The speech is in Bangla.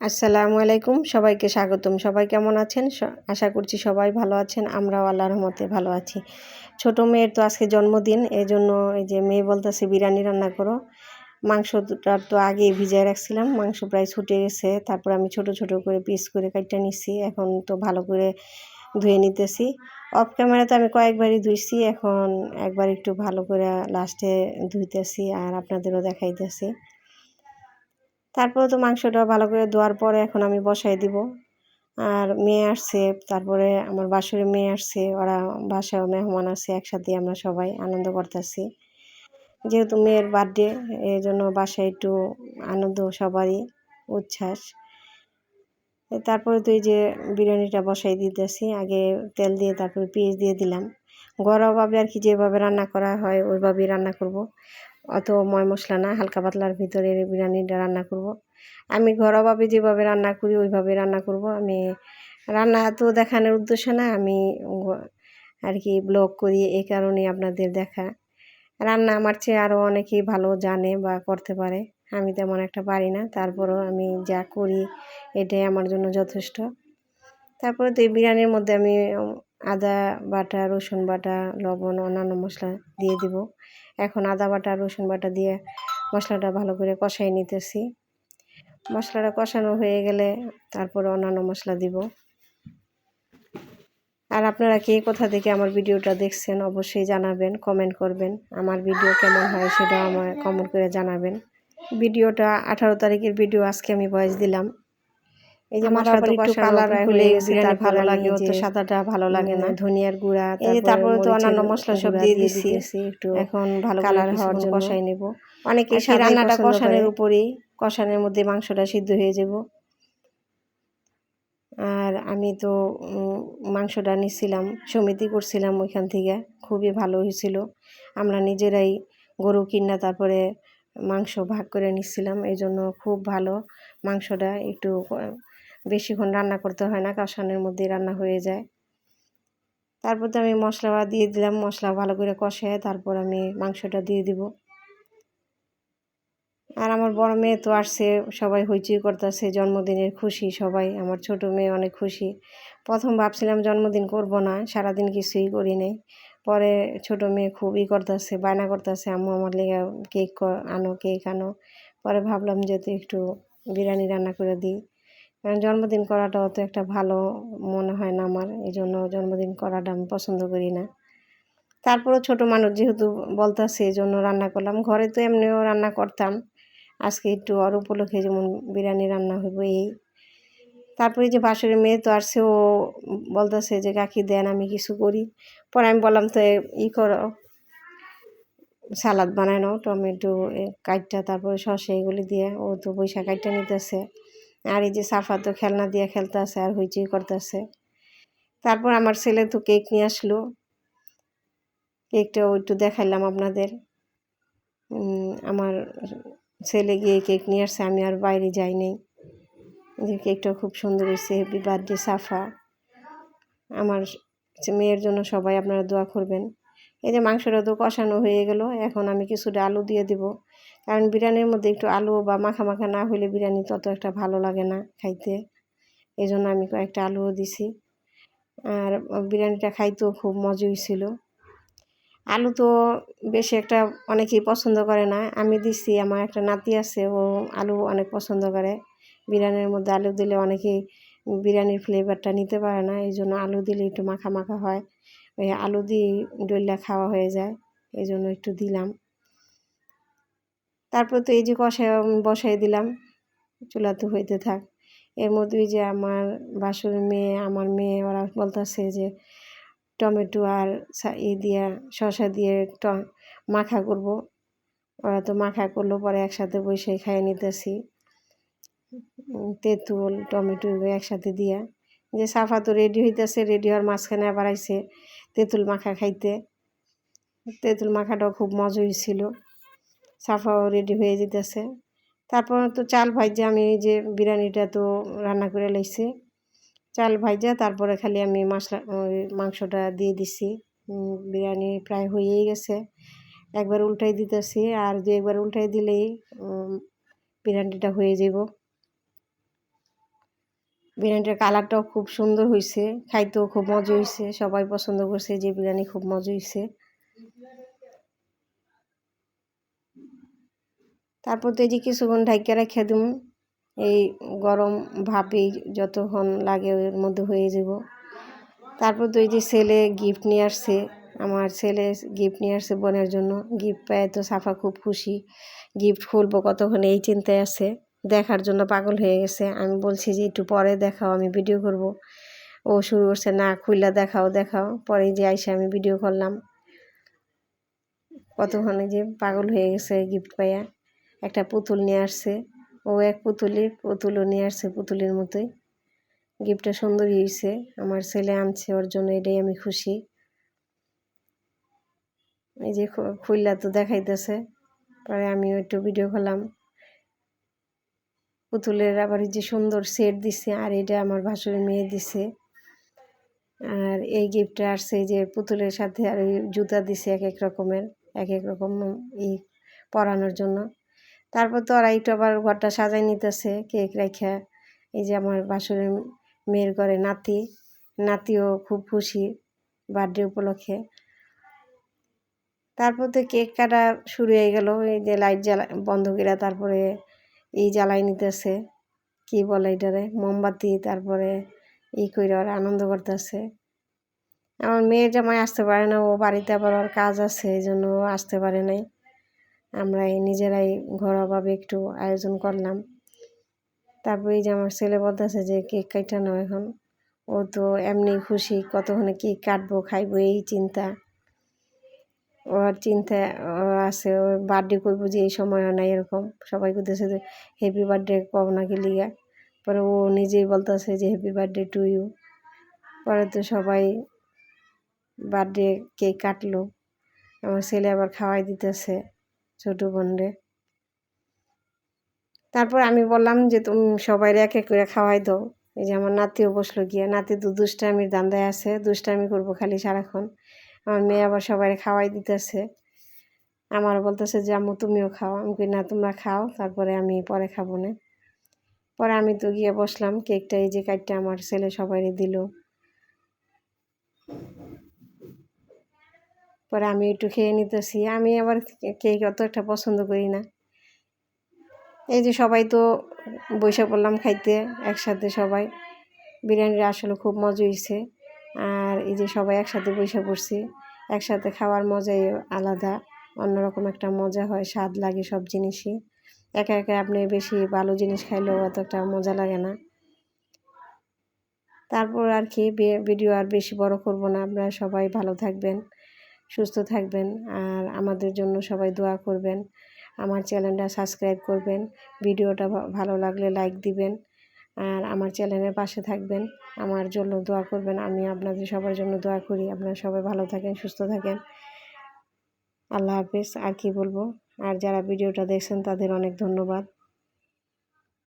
আসসালামু আলাইকুম, সবাইকে স্বাগতম। সবাই কেমন আছেন? আশা করছি সবাই ভালো আছেন। আমরাও আল্লাহর রহমতে ভালো আছি। ছোট মেয়ের তো আজকে জন্মদিন এই জন্য এই যে মেয়ে বলতেছে, বিরিয়ানি রান্না করো। মাংসটা তো আগেই ভিজায় রাখছিলাম, মাংস প্রায় ছুটে গেছে। তারপর আমি ছোট ছোট করে পিস করে কাটটা নিচ্ছি এখন তো ভালো করে ধুয়ে নিতেছি। অফ ক্যামেরাতে আমি কয়েকবারই ধুইছি, এখন একবার একটু ভালো করে লাস্টে ধুইতেছি আর আপনাদেরও দেখাইতেছি। তারপরে তো মাংসটা ভালো করে ধোয়ার পরে এখন আমি বসাই দিব। আর মেয়ে আসছে, তারপরে আমার বাসুরের মেয়ে আসছে, ওরা বাসায় মেহমান আছে একসাথে আমরা সবাই আনন্দ করতেছি। যেহেতু মেয়ের বার্থডে এই জন্য বাসায় একটু আনন্দ, সবারই উচ্ছ্বাস। তারপরে তো এই যে বিরিয়ানিটা বসাই দিতেছি, আগে তেল দিয়ে তারপরে পেঁয়াজ দিয়ে দিলাম। ঘরোয়াভাবে আর কি যেভাবে রান্না করা হয়, ওইভাবেই রান্না করব। অত ময় মশলা না, হালকা পাতলার ভিতরে বিরিয়ানিটা রান্না করব। আমি ঘরোয়াভাবে যেভাবে রান্না করি, ওইভাবে রান্না করব। আমি রান্না তো দেখানোর উদ্দেশ্য না, আমি আর কি ব্লগ করি এই কারণে আপনাদের দেখা। রান্না আমার চেয়ে আরও অনেকেই ভালো জানে বা করতে পারে, আমি তেমন একটা পারি না। তারপরেও আমি যা করি, এটাই আমার জন্য যথেষ্ট। তারপরে তো এই বিরিয়ানির মধ্যে আমি আদা বাটা, রসুন বাটা, লবণ, অন্যান্য মশলা দিয়ে দিব। এখন আদা বাটা, রসুন বাটা দিয়ে মশলাটা ভালো করে কষাই নিতেছি। মশলাটা কষানো হয়ে গেলে তারপরে অন্যান্য মশলা দিব। আর আপনারা কে কোথা থেকে আমার ভিডিওটা দেখছেন অবশ্যই জানাবেন কমেন্ট করবেন। আমার ভিডিও কেমন হয় সেটা আমার কমেন্ট করে জানাবেন। ভিডিওটা আঠারো তারিখের ভিডিও, আজকে আমি ভয়েস দিলাম। এই যে আমার মশলা তো একটু কালার হলে বিরিয়ানি ভালো লাগে, সাদাটা ভালো লাগে না। ধনিয়ার গুঁড়া এই যে তারপরে তো অন্যান্য মশলা সব দিয়ে দিছি। একটু এখন ভালো কালার হওয়ার জন্য কষাই নেব অনেকে সেই রান্নাটা কষানোর উপরেই কষানোর মধ্যে মাংসটা সিদ্ধ হয়ে যাব আর আমি তো মাংসটা নিছিলাম সমিতি করছিলাম ওইখান থেকে খুবই ভালো হয়েছিল আমরা নিজেরাই গরু কিনা তারপরে মাংস ভাগ করে নিচ্ছিলাম এই জন্য খুব ভালো মাংসটা একটু বেশিক্ষণ রান্না করতে হয় না, কষানোর মধ্যে রান্না হয়ে যায়। তারপর তো আমি মশলা দিয়ে দিলাম, মশলা ভালো করে কষায় তারপর আমি মাংসটা দিয়ে দিব। আর আমার বড় মেয়ে তো আসছে, সবাই হইচই করতেছে, জন্মদিনের খুশি, সবাই। আমার ছোট মেয়ে অনেক খুশি। প্রথম ভাবছিলাম জন্মদিন করব না, সারাদিন কিছুই করি নাই। পরে ছোট মেয়ে খুবই করতেছে, বায়না করতেছে, আম্মু, আমার লেগে কেক আনো কেক আনো। পরে ভাবলাম যে একটু বিরিয়ানি রান্না করে দিই। কারণ জন্মদিন করাটাও তো একটা ভালো মনে হয় না আমার। এই জন্য জন্মদিন করাটা আমি পছন্দ করি না। তারপরেও ছোট মানুষ যেহেতু বলতেছে, এই জন্য রান্না করলাম। ঘরে তো এমনিও রান্না করতাম। আজকে একটু অর উপলক্ষে যেমন বিরিয়ানি রান্না হইব এই। তারপরে যে বাসুরের মেয়ে তো আসছে, ও বলতেছে যে, কাকি, দেন আমি কিছু করি। পরে আমি বললাম, তো ই করো। সালাদ বানায় নাও, টমেটো কাইটটা, তারপরে শসা এগুলি দিয়ে ও তো বৈশাখ কাইটটা নিতেছে। আর এই যে সাফা তো খেলনা দিয়ে খেলতেছে আর হইচই করতেছে। তারপর আমার ছেলে তো কেক নিয়ে আসলো। কেকটাও একটু দেখাইলাম আপনাদের। আমার ছেলে গিয়ে কেক নিয়ে আসছে, আমি আর বাইরে যাই নাই। যে কেকটা খুব সুন্দর হয়েছে হ্যাপি বার্থডে সাফা। আমার মেয়ের জন্য সবাই আপনারা দোয়া করবেন। এই যে মাংসটা তো কষানো হয়ে গেল, এখন আমি কিছুটা আলু দিয়ে দিব। কারণ বিরিয়ানির মধ্যে একটু আলু বা মাখা মাখা না হলে বিরিয়ানি তত একটা ভালো লাগে না খাইতে। এই জন্য আমি কয়েকটা আলুও দিছি। আর বিরিয়ানিটা খাইতেও খুব মজা ছিল আলু তো বেশি একটা অনেকেই পছন্দ করে না। আমি দিছি, আমার একটা নাতি আছে, ও আলু অনেক পছন্দ করে। বিরিয়ানির মধ্যে আলু দিলে অনেকেই বিরিয়ানির ফ্লেভারটা নিতে পারে না। এই জন্য আলু দিলে একটু মাখা মাখা হয়। ওই আলু দিয়ে ডইলা খাওয়া হয়ে যায়। এই জন্য একটু দিলাম। তারপর তো এই যে কষায় বসাই দিলাম। চুলা তো হইতে থাক। এর মধ্যে ওই যে আমার বাসুর মেয়ে, আমার মেয়ে, ওরা বলতেছে যে টমেটো আর ই দিয়া, শসা দিয়ে ট, মাখা করব। ওরা তো মাখা করল, পরে একসাথে বসে খাইয়ে নিতেছি। তেঁতুল, টমেটো একসাথে দিয়া। যে সাফা তো রেডি হইতেছে, রেডি হওয়ার মাঝখানে আবার আইসে তেঁতুল মাখা খাইতে। তেঁতুল মাখাটাও খুব মজা হয়েছিল সাফাও রেডি হয়ে যেতেছে। তারপর তো চাল ভাইজা আমি এই যে বিরিয়ানিটা তো রান্না করে লাইছি। চাল ভাইজা, তারপরে খালি আমি মশলা মাংসটা দিয়ে দিছি। বিরিয়ানি প্রায় হয়েই গেছে। একবার উল্টাই দিতেছি আর দু একবার উল্টাই দিলেই বিরিয়ানিটা হয়ে যাব। বিরিয়ানিটার কালারটাও খুব সুন্দর হয়েছে খাইতেও খুব মজা হয়েছে সবাই পছন্দ করছে যে বিরিয়ানি খুব মজা হয়েছে তারপর তো এই যে কিছুক্ষণ ঢাইকা রেখে দিম, এই গরম ভাপেই যতক্ষণ লাগে এর মধ্যে হয়ে যাব। তারপর তো এই যে ছেলে গিফট নিয়ে আসছে, আমার ছেলে গিফট নিয়ে আসছে বোনের জন্য গিফট পেয়ে তো সাফা খুব খুশি। গিফট খুলবো কতক্ষণ এই চিন্তায় আছে, দেখার জন্য পাগল হয়ে গেছে। আমি বলছি যে একটু পরে দেখাও, আমি ভিডিও করব। ও শুরু করছে, না খুললা দেখাও দেখাও। পরে যে আইসে আমি ভিডিও করলাম। কতক্ষণে যে পাগল হয়ে গেছে গিফট পাইয়া। একটা পুতুল নিয়ে আসছে। ও এক পুতুলি পুতুলও নিয়ে আসছে পুতুলের মতোই। গিফটটা সুন্দরই হয়েছে আমার ছেলে আনছে, ওর জন্য এটাই আমি খুশি। এই যে খুললা তো দেখাইতেছে। পরে আমিও একটু ভিডিও করলাম। পুতুলের আবার যে সুন্দর সেট দিছে, আর এটা আমার ভাসুরের মেয়ে দিছে। আর এই গিফটটা আসছে যে পুতুলের সাথে আর জুতা দিছে এক এক রকমের, এক এক রকম ই পরানোর জন্য। তারপর তো ওরা একটু আবার ঘরটা সাজাই নিতেছে কেক রাখা। এই যে আমার বাসুরের মেয়ের ঘরে নাতি, নাতিও খুব খুশি বার্থডে উপলক্ষে। তারপর তো কেক কাটা শুরু হয়ে গেল, এই যে লাইট জ্বালা, বন্ধ করে তারপরে এই জ্বালাই নিতেছে। কি বলে এটারে? মোমবাতি, তারপরে ই করে ওরা আনন্দ করতেছে। আমার মেয়ের জামাই আসতে পারে না, ও বাড়িতে আবার ওর কাজ আছে, এই জন্য ও আসতে পারে নাই। আমরা এই নিজেরাই ঘরোয়াভাবে একটু আয়োজন করলাম। তারপর যে আমার ছেলে বলতেছে যে কেক কাটানো এখন। ও তো এমনি খুশি কতক্ষণে কেক কাটবো, খাইবো, এই চিন্তা। ওর চিন্তা আছে ওর বার্থডে করব যে এই সময় নাই এরকম। সবাই করতেছে যে হ্যাপি বার্থডে কব নাকি লিগা? পরে ও নিজেই বলতেছে যে হ্যাপি বার্থডে টু ইউ পরে তো সবাই বার্থডে কেক কাটলো। আমার ছেলে আবার খাওয়াই দিতেছে। ছোটো বোনরে। তারপর আমি বললাম যে, তুমি সবাই এক এক করে খাওয়াই দাও। এই যে আমার নাতিও বসল গিয়ে। নাতি তো দুষ্টামির দান্দায় আছে, দুষ্টামি করব খালি সারাক্ষণ। আমার মেয়ে আবার সবাই খাওয়াই দিতেছে। আমার বলতেছে যে, আম্মু, তুমিও খাও। আমি কই, না, তোমরা খাও, তারপরে আমি পরে খাব না। পরে আমি তো গিয়ে বসলাম, কেকটা এই যে কাটটা আমার ছেলে সবাই দিল। পরে আমি একটু খেয়ে নিতেছি। আমি আবার কেক অত একটা পছন্দ করি না। এই যে সবাই তো বসে পড়লাম খাইতে, একসাথে সবাই। বিরিয়ানিটা আসলে খুব মজা হয়েছে আর এই যে সবাই একসাথে বসে পড়ছি, একসাথে খাওয়ার মজাই আলাদা, অন্যরকম একটা মজা হয়, স্বাদ লাগে সব জিনিসই। একা একা আপনি বেশি ভালো জিনিস খাইলেও অত একটা মজা লাগে না। তারপর আর কি ভিডিও আর বেশি বড় করব না। আপনারা সবাই ভালো থাকবেন। সুস্থ থাকবেন। আর আমাদের জন্য সবাই দোয়া করবেন। আমার চ্যানেলটা সাবস্ক্রাইব করবেন। ভিডিওটা ভালো লাগলে লাইক দিবেন। আর আমার চ্যানেলের পাশে থাকবেন। আমার জন্য দোয়া করবেন। আমি আপনাদের সবার জন্য দোয়া করি। আপনারা সবাই ভালো থাকেন, সুস্থ থাকেন। আল্লাহ হাফিজ। আর কি বলব? আর যারা ভিডিওটা দেখছেন তাদের অনেক ধন্যবাদ।